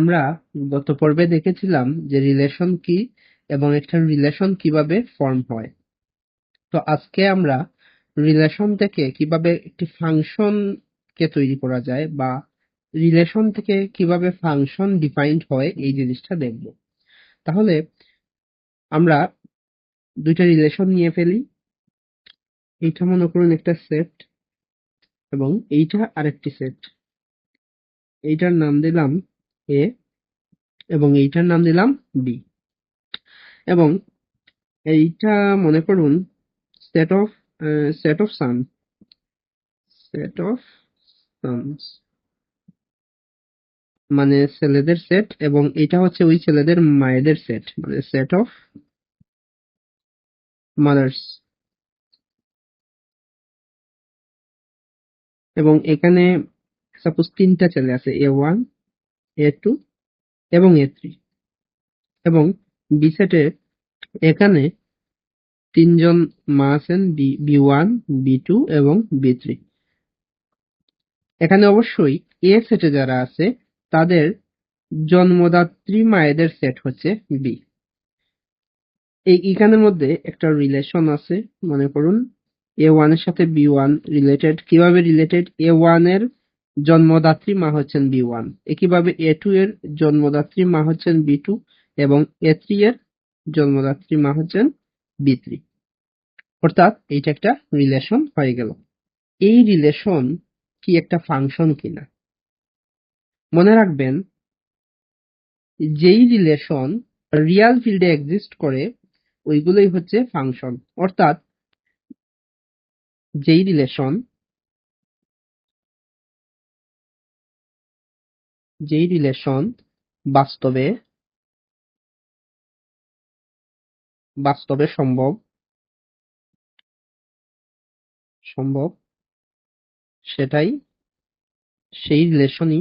আমরা গত পর্বে দেখেছিলাম যে রিলেশন কি এবং একটা রিলেশন কীভাবে ফর্ম হয়। তো আজকে আমরা রিলেশন থেকে কীভাবে একটি ফাংশন কে তৈরি করা যায় বা রিলেশন থেকে কীভাবে ফাংশন ডিফাইন্ড হয় এই জিনিসটা দেখব। তাহলে আমরা দুইটা রিলেশন নিয়ে ফেলি। এইটা মনে করুন একটা সেট এবং এইটা আরেকটি সেট এইটার নাম দিলাম এ এবং এইটার নাম দিলাম বি এবং এইটা মনে করুন set of set of son set of sons মানে ছেলেদের সেট এবং এটা হচ্ছে ওই ছেলেদের মায়েদের সেট মানে সেট অফ মাদার্স এবং এখানে সাপোজ তিনটা ছেলে আছে এ ওয়ান এ টু এবং এ থ্রি এবং বি সেটে এখানে তিনজন মা আছেন B B one B two এবং বি থ্রি এখানে অবশ্যই এ সেটে যারা আছে, তাদের জন্মদাত্রী মায়েদের সেট হচ্ছে বি এই এখানের মধ্যে একটা রিলেশন আছে, মনে করুন এ ওয়ানের সাথে বি ওয়ান রিলেটেড কীভাবে রিলেটেড এ ওয়ানের জন্মদাত্রী মা হচ্ছেন বি ওয়ান। একইভাবে এ টু এর জন্মদাত্রী মা হচ্ছেন বি টু এবং এ থ্রি এর জন্মদাত্রী মা হচ্ছেন বি থ্রি। অর্থাৎ এইটা একটা রিলেশন হয়ে গেল। এই রিলেশন কি একটা ফাংশন কিনা? মনে রাখবেন, যেই রিলেশন রিয়াল ফিল্ডে এক্সিস্ট করে, ওইগুলোই হচ্ছে ফাংশন অর্থাৎ যেই রিলেশন যেই রিলেশন বাস্তবে বাস্তবে সম্ভব সম্ভব, সেটাই সেই রিলেশনই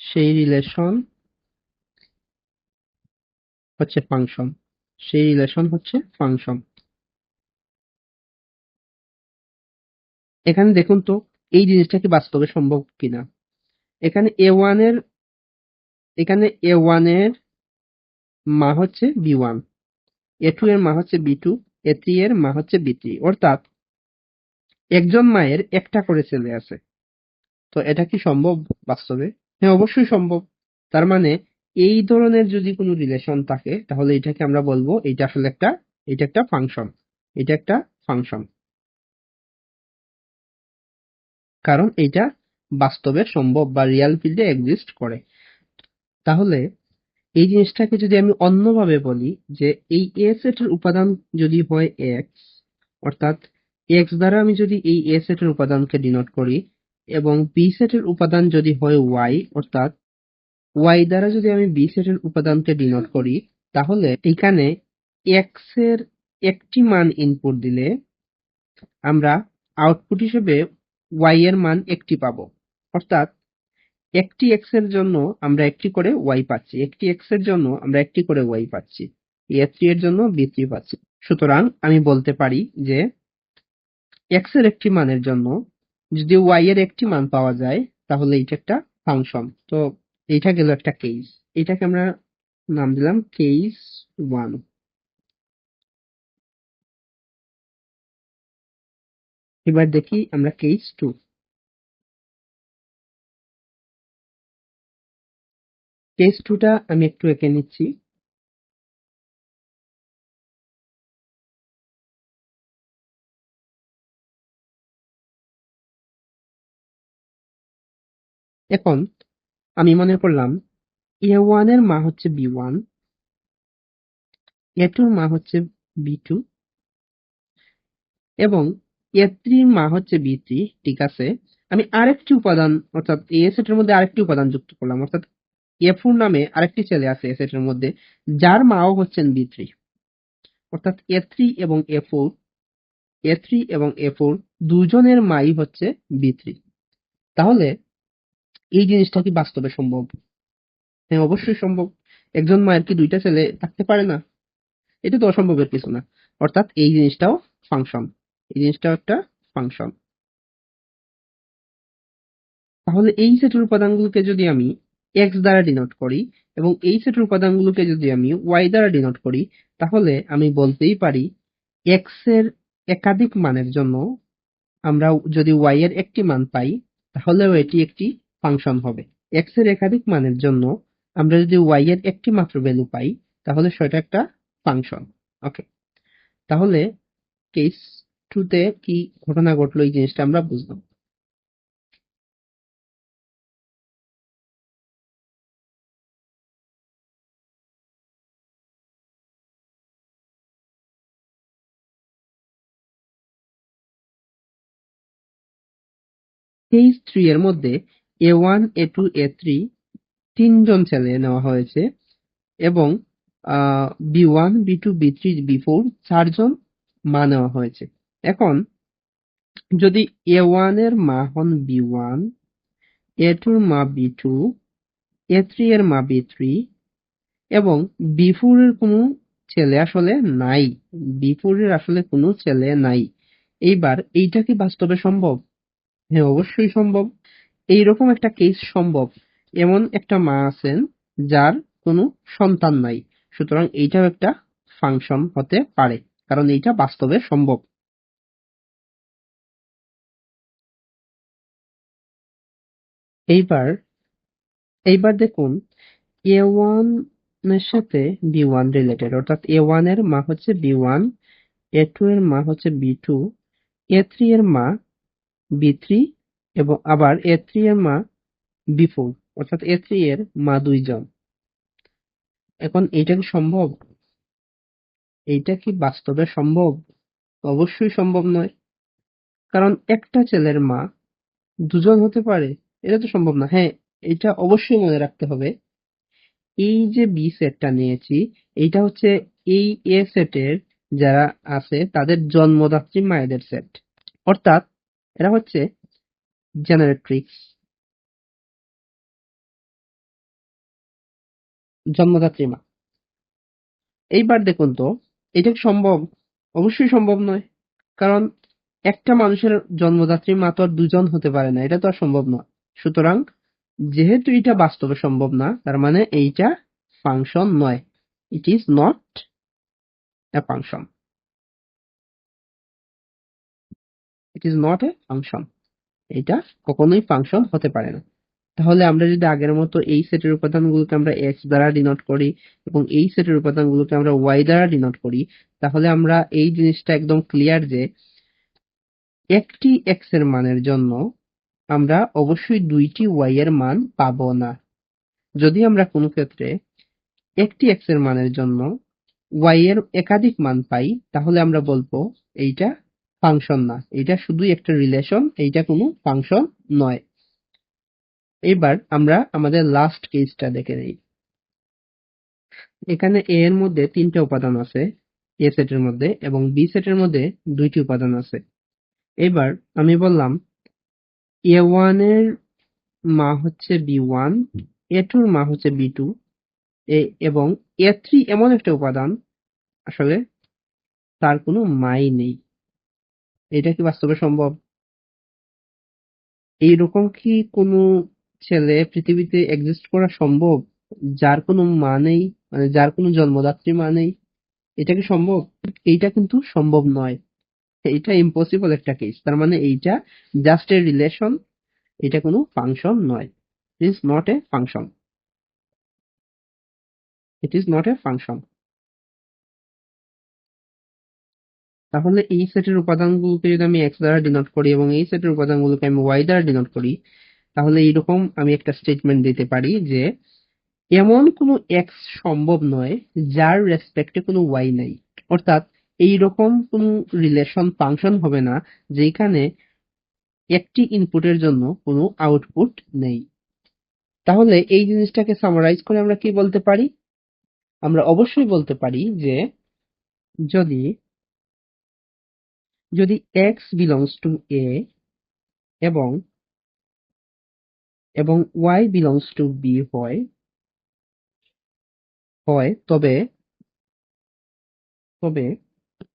সেই রিলেশন হচ্ছে ফাংশন সেই রিলেশন হচ্ছে ফাংশন এখানে দেখুন তো এই জিনিসটা কি বাস্তবে সম্ভব কিনা? এখানে এ ওয়ানের, এখানে এ ওয়ানের মা হচ্ছে বি ওয়ান এ টু এর মা হচ্ছে বি টু এ থ্রি এর মা হচ্ছে বি থ্রি অর্থাৎ একজন মায়ের একটা করে ছেলে আছে। তো এটা কি সম্ভব বাস্তবে? হ্যাঁ অবশ্যই সম্ভব। তার মানে এই ধরনের যদি কোনো রিলেশন থাকে, তাহলে এটাকে আমরা বলব, এটা আসলে একটা, এটা একটা ফাংশন এটা একটা ফাংশন কারণ এটা বাস্তবে সম্ভব বা রিয়াল ফিল্ডে এক্সিস্ট করে। তাহলে এই জিনিসটাকে যদি আমি অন্যভাবে বলি যে এই এ সেটের উপাদান যদি হয় এক্স অর্থাৎ এক্স দ্বারা আমি যদি এই এ সেটের উপাদানকে ডিনোট করি এবং বি সেটের উপাদান যদি হয় ওয়াই অর্থাৎ ওয়াই দ্বারা যদি আমি বি সেটের উপাদানকে ডিনোট করি, তাহলে এখানে এক্সের একটি মান ইনপুট দিলে আমরা আউটপুট হিসেবে ওয়াই এর মান একটি পাবো। অর্থাৎ একটি এক্সের জন্য আমরা একটি করে ওয়াই পাচ্ছি। একটি এক্সের জন্য আমরা একটি করে ওয়াই পাচ্ছি। এ থ্রি এর জন্য বি থ্রি পাচ্ছি। সুতরাং আমি বলতে পারি যে এক্সের একটি মানের জন্য যদি ওয়াই এর একটি মান পাওয়া যায়, তাহলে এটা একটা ফাংশন। তো এইটা গেল একটা কেস এটাকে আমরা নাম দিলাম কেস ওয়ান এবার দেখি আমরা কেস টু কেস টুটা আমি একটু এঁকে নিচ্ছি। এখন আমি মনে করলাম এ ওয়ানের মা হচ্ছে বি ওয়ান এ টুর মা হচ্ছে বি টু এবং এ থ্রির মা হচ্ছে বি থ্রি ঠিক আছে? আমি আরেকটি উপাদান, অর্থাৎ এ সেটের মধ্যে আরেকটি উপাদান যুক্ত করলাম, অর্থাৎ এ ফোর নামে আরেকটি ছেলে আছে এ সেটের মধ্যে, যার মাও হচ্ছেন বি থ্রি অর্থাৎ এ থ্রি এবং এ ফোর এ থ্রি এবং এ ফোর দুজনের মাই হচ্ছে বি থ্রি তাহলে এই জিনিসটা কি বাস্তবে সম্ভব? হ্যাঁ অবশ্যই সম্ভব। একজন মায়ের কি দুইটা ছেলে থাকতে পারে না? এটা তো অসম্ভবের কিছু না। অর্থাৎ এই জিনিসটাও ফাংশন এই জিনিসটাও একটা ফাংশন তাহলে এই সেটের উপাদানগুলোকে যদি আমি এক্স দ্বারা ডিনোট করি এবং এই সেটের উপাদানগুলোকে যদি আমি ওয়াই দ্বারা ডিনোট করি, তাহলে আমি বলতেই পারি এক্সের একাধিক মানের জন্য আমরা যদি ওয়াই এর একটি মান পাই, তাহলেও এটি একটি ফাংশন হবে। এক্সের একাধিক মানের জন্য আমরা যদি ওয়াই এর একটি মাত্র ভ্যালু পাই, তাহলে সেটা একটা ফাংশন ওকে তাহলে কেস টুতে কি ঘটনা ঘটলো এই জিনিসটা আমরা বুঝলাম। কেস থ্রি এর মধ্যে A one A two A three তিনজন ছেলে নেওয়া হয়েছে এবং B one B two B three B four চারজন মা নেওয়া হয়েছে। এখন, যদি এ ওয়ানের মা হন বি ওয়ান এ টুর মা বি টু এ থ্রি এর মা বি থ্রি এবং বি ফোর এর কোনো ছেলে আসলে নাই বি ফোর এর আসলে কোনো ছেলে নাই, এইবার এইটা কি বাস্তবে সম্ভব? হ্যাঁ অবশ্যই সম্ভব। এইরকম একটা কেস সম্ভব। এমন একটা মা আছেন যার কোনো সন্তান নাই। সুতরাং এইটাও একটা ফাংশন হতে পারে, কারণ এইটা বাস্তবে সম্ভব। এইবার এইবার দেখুন এ ওয়ানের সাথে বি ওয়ান রিলেটেড অর্থাৎ এ ওয়ানের মা হচ্ছে বি ওয়ান এ টু এর মা হচ্ছে বি টু এ থ্রি এর মা বি থ্রি এবং আবার এ থ্রি এর মা বি ফোর অর্থাৎ এ থ্রি এর মা দুইজন। এখন এইটা কি সম্ভব? এইটা কি বাস্তবে সম্ভব? অবশ্যই সম্ভব নয়। কারণ একটা ছেলের মা দুজন হতে পারে। এটা তো সম্ভব না। হ্যাঁ এটা অবশ্যই মনে রাখতে হবে। এই যে বি সেটটা নিয়েছি, এইটা হচ্ছে এই এ সেটের যারা আছে, তাদের জন্মদাত্রী মায়েদের সেট অর্থাৎ এরা হচ্ছে জেনারেট্রিক্স জন্মদাত্রী মা। এইবার দেখুন তো, এটা সম্ভব? অবশ্যই সম্ভব নয়। কারণ একটা মানুষের জন্মদাত্রী মা তো আর দুজন হতে পারে না, এটা তো আর সম্ভব নয়। সুতরাং যেহেতু এটা বাস্তবে সম্ভব না, তার মানে এইটা ফাংশন নয়। It is not a function it is not a function এটা কখনোই ফাংশন হতে পারে না। তাহলে আমরা যদি আগের মতো এই সেটের উপাদানগুলোকে আমরা এক্স দ্বারা ডিনোট করি এবং এই সেটের উপাদানগুলোকে আমরা ওয়াই দ্বারা ডিনোট করি, তাহলে আমরা এই জিনিসটা একদম ক্লিয়ার যে একটি এক্সের মানের জন্য আমরা অবশ্যই দুইটি ওয়াই এর মান পাবো না। যদি আমরা কোনো ক্ষেত্রে একটি এক্সের মানের জন্য ওয়াই এর একাধিক মান পাই, তাহলে আমরা বলব এইটা ফাংশন না। এটা শুধু একটা রিলেশন এইটা কোনো ফাংশন নয়। এবার আমরা আমাদের লাস্ট কেসটা দেখে নিই। এখানে এ এর মধ্যে তিনটে উপাদান আছে এ সেটের মধ্যে এবং বি সেটের মধ্যে দুইটি উপাদান আছে। এবার আমি বললাম এ মা হচ্ছে বি ওয়ান এ টুর মা হচ্ছে বি টু এবং এ থ্রি এমন একটা উপাদান, আসলে তার কোনো মাই নেই। এটা কি বাস্তবে সম্ভব? এইরকম কি কোনো ছেলে পৃথিবীতে এক্সিস্ট করা সম্ভব? যার কোনো মা নেই মানে যার কোনো জন্মদাত্রী মা নেই, এটা কি সম্ভব? এইটা কিন্তু সম্ভব নয়। এইটা ইম্পসিবল একটা কেস তার মানে এইটা জাস্ট এ রিলেশন এটা কোনো ফাংশন নয়। It is not a function it is not a function তাহলে এই সেটের উপাদানগুলোকে যদি আমি এক্স দ্বারা ডিনোট করি এবং এই সেটের উপাদানগুলোকে আমি ওয়াই দ্বারা ডিনোট করি, তাহলে এইরকম আমি একটা স্টেটমেন্ট দিতে পারি যে এমন কোনো এক্স সম্ভব নয় যার রেসপেক্টে কোনো ওয়াই নাই। অর্থাৎ এইরকম কোনো রিলেশন ফাংশন হবে না, যেখানে একটি ইনপুটের জন্য কোনো আউটপুট নেই। তাহলে এই জিনিসটাকে সামারাইজ করে আমরা কি বলতে পারি? আমরা অবশ্যই বলতে পারি যে, যদি যদি x বিলংস টু a এবং এবং y বিলংস টু b হয় হয়, তবে তবে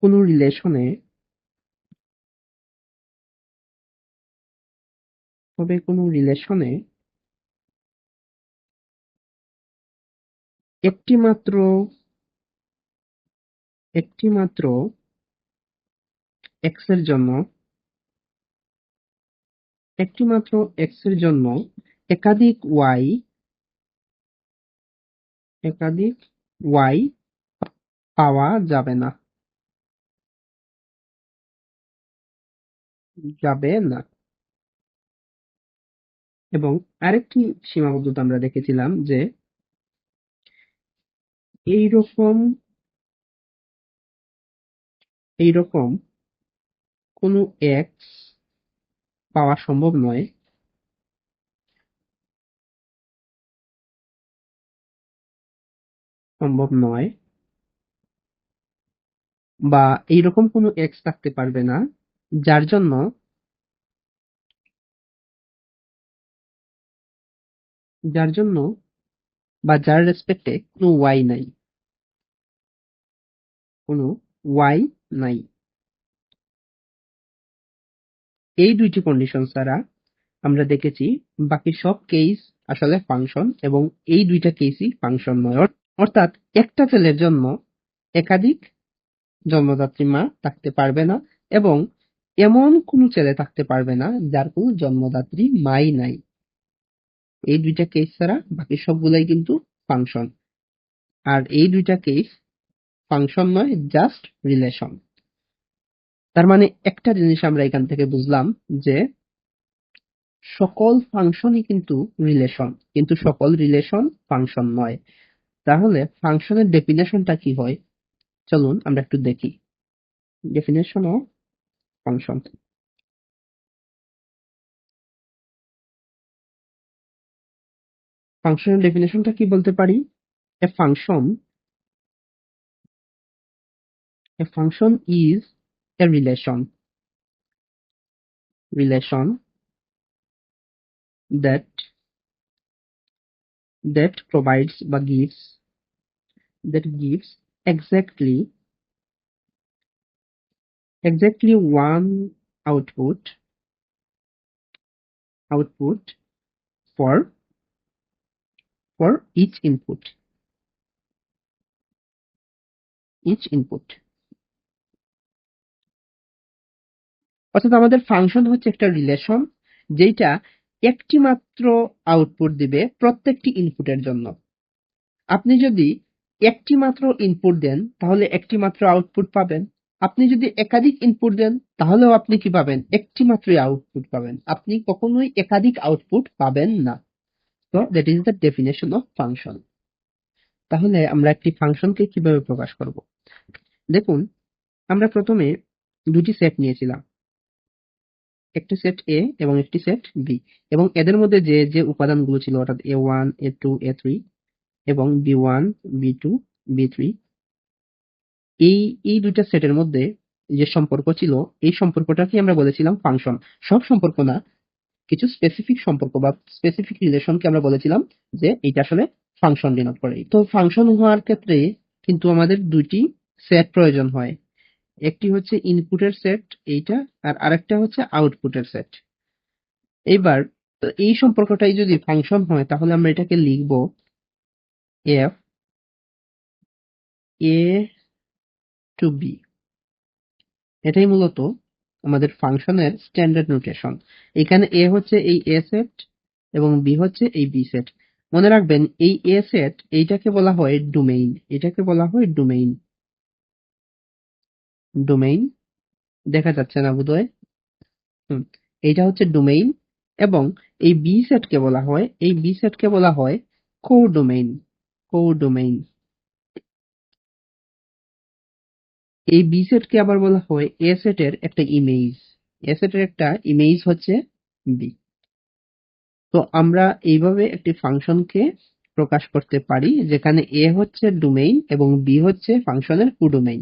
কোনো রিলেশনে তবে কোনো রিলেশনে একটি মাত্র একটি মাত্র এক্সের জন্য একটি মাত্র x এর জন্য একাধিক ওয়াই একাধিক ওয়াই পাওয়া যাবে না। যাবে না এবং আরেকটি সীমাবদ্ধতা আমরা দেখেছিলাম যে এইরকম এইরকম কোনো x পাওয়া সম্ভব নয়। সম্ভব নয়। বা এইরকম কোনো এক্স থাকতে পারবে না। যার জন্য যার জন্য বা যার রেসপেক্টে কোনো ওয়াই নাই। কোনো ওয়াই নাই। এই দুইটি কন্ডিশন ছাড়া আমরা দেখেছি বাকি সব কেস আসলে ফাংশন এবং এই দুইটা কেসই ফাংশন নয়। অর্থাৎ একটা ছেলের জন্য একাধিক জন্মদাত্রী মা থাকতে পারবে না এবং এমন কোনো ছেলে থাকতে পারবে না যার কোনো জন্মদাত্রী মাই নাই। এই দুইটা কেস ছাড়া বাকি সবগুলাই কিন্তু ফাংশন আর এই দুইটা কেস ফাংশন নয় জাস্ট রিলেশন তার মানে একটা জিনিস আমরা এখান থেকে বুঝলাম যে সকল ফাংশনই কিন্তু রিলেশন কিন্তু সকল রিলেশন ফাংশন নয়। তাহলে ফাংশনের ডেফিনেশনটা কি হয়? চলুন আমরা একটু দেখি। Definition of ফাংশন ফাংশনের ডেফিনেশনটা কি বলতে পারি a function a function is a relation relation that that provides বা gives that gives exactly exactly one output output for for each input. Each input. অর্থাৎ আমাদের ফাংশন হচ্ছে একটা রিলেশন যেটা একটি মাত্র আউটপুট দিবে প্রত্যেকটি ইনপুটের জন্য। আপনি যদি একটি মাত্র ইনপুট দেন, তাহলে একটি মাত্র আউটপুট পাবেন। আপনি যদি একাধিক ইনপুট দেন, তাহলেও আপনি কি পাবেন? একটি মাত্রই আউটপুট পাবেন। আপনি কখনোই একাধিক আউটপুট পাবেন না। তো that is the definition of function তাহলে আমরা একটি ফাংশনকে কীভাবে প্রকাশ করব? দেখুন, আমরা প্রথমে দুটি সেট নিয়েছিলাম। একটি সেট এ এবং একটি সেট বি এবং এদের মধ্যে যে যে উপাদানগুলো ছিল, অর্থাৎ A one A two A three এবং B one B two B three এই এই দুইটা সেটের মধ্যে যে সম্পর্ক ছিল, এই সম্পর্কটাকে আমরা বলেছিলাম ফাংশন। সব সম্পর্ক না, কিছু স্পেসিফিক সম্পর্ক বা স্পেসিফিক রিলেশনকে আমরা বলেছিলাম যে এইটা আসলে ফাংশন ডিনোট করে। তো ফাংশন হওয়ার ক্ষেত্রে কিন্তু আমাদের দুইটি সেট প্রয়োজন হয়। একটি হচ্ছে ইনপুটের সেট এইটা, আর আরেকটা হচ্ছে আউটপুটের সেট এইবার এই সম্পর্কটাই যদি ফাংশন হয়, তাহলে আমরা এটাকে লিখব এফ এ টু বি এটাই মূলত আমাদের ফাংশনের স্ট্যান্ডার্ড নোটেশন। এখানে এ হচ্ছে এই এ সেট এবং বি হচ্ছে এই বি সেট মনে রাখবেন, এই এ সেট এইটাকে বলা হয় ডোমেইন এটাকে বলা হয় ডোমেইন ডোমেইন দেখা যাচ্ছে না বোধহয়। এইটা হচ্ছে ডোমেইন এবং এই বি সেটকে বলা হয়, এই বি সেটকে বলা হয় কো ডোমেইন কো ডোমেইন এই বি সেটকে আবার বলা হয় এ সেটের একটা ইমেজ এ সেটের একটা ইমেজ হচ্ছে বি তো আমরা এইভাবে একটি ফাংশনকে প্রকাশ করতে পারি, যেখানে এ হচ্ছে ডোমেইন এবং বি হচ্ছে ফাংশনের কুডোমেইন।